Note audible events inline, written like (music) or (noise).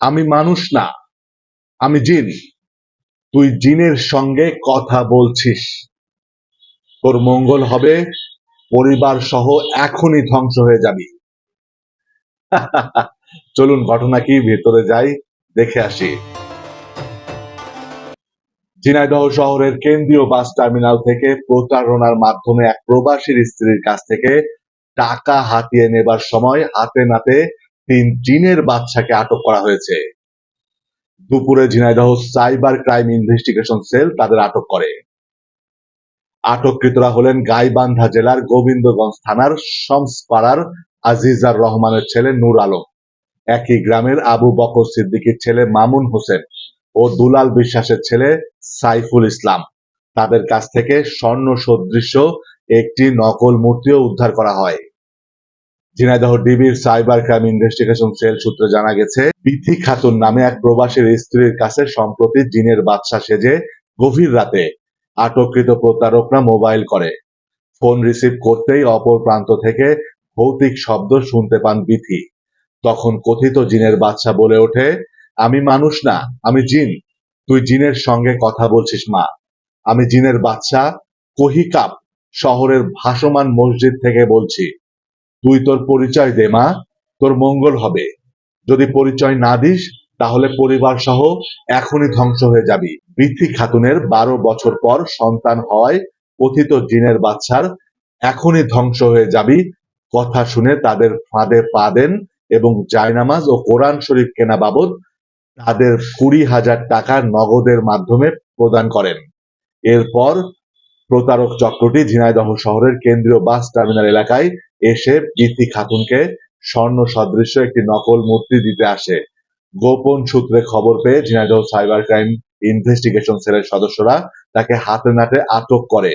আমি মানুষ না, আমি জিন। তুই জিনের সঙ্গে কথা বলছিস। তোর মঙ্গল হবে, পরিবার সহ এখনই ধ্বংস হয়ে যাবি। (laughs) চলুন, ঘটনা কি? ভেতরে যাই, দেখে আসি। ঝিনাইদহ শহরের কেন্দ্রীয় বাস টার্মিনাল থেকে প্রতারণার মাধ্যমে এক প্রবাসীর স্ত্রীর কাছ থেকে টাকা হাতিয়ে নেবার সময় হাতে নাতে তিন জিনের বাচ্চাকে আটক করা হয়েছে। দুপুরে Jhenaidah cyber crime investigation cell তাদের আটক করে। আটককৃতরা হলেন গাইবান্ধা জেলার গোবিন্দগঞ্জ থানার শমসপাড়ার আজিজার রহমানের ছেলে নূর আলম। একই গ্রামের আবু বকর সিদ্দিকীর ছেলে মামুন হোসেন ও দুলাল বিশ্বাসের ছেলে সাইফুল ইসলাম। তাদের কাছ থেকে স্বর্ণ সদৃশ্য, একটি নকল মূর্তিও উদ্ধার করা হয়। ঝিনাইদহ ডিবির সাইবার ক্রাইম ইনভেস্টিগেশন সেল সূত্রে জানা গেছে, বিথি খাতুন নামে এক প্রবাসীর স্ত্রীর কাছে সম্প্রতি জিনের বাদশা সেজে গভীর রাতে আটককৃত প্রতারকরা মোবাইল করে। ফোন রিসিভ করতেই অপর প্রান্ত থেকে ভৌতিক শব্দ শুনতে পান বিথি। তখন কথিত জিনের বাচ্চা বলে ওঠে, আমি মানুষ না, আমি জিন। তুই জিনের সঙ্গে কথা বলছিস মা। আমি জিনের বাচ্চা কহিকাপ শহরের ভাসমান মসজিদ থেকে বলছি। তুই তোর পরিচয় দে, মা। তোর মঙ্গল হবে। যদি পরিচয় না দিস, তাহলে পরিবার সহ এখনই ধ্বংস হয়ে যাবি। বৃদ্ধি খাতুনের বারো বছর পর সন্তান হওয়ায় কথিত জিনের বাচ্চার এখনই ধ্বংস হয়ে যাবি। কথা শুনে তাদের ফাঁদে পা দেন এবং জায়নামাজ ও কোরআন শরীফ কেনা বাবদ তাদের কুড়ি হাজার টাকা নগদের মাধ্যমে প্রদান করেন। এরপর প্রতারক চক্রটি ঝিনাইদহ শহরের কেন্দ্রীয় বাস টার্মিনাল এলাকায় এসে গীতি খাতুনকে স্বর্ণ সদৃশ্য একটি নকল মূর্তি দিতে আসে। গোপন সূত্রে খবর পেয়ে ঝিনাইদহ সাইবার ক্রাইম ইনভেস্টিগেশন সেলের সদস্যরা তাকে হাতে নাতে আটক করে।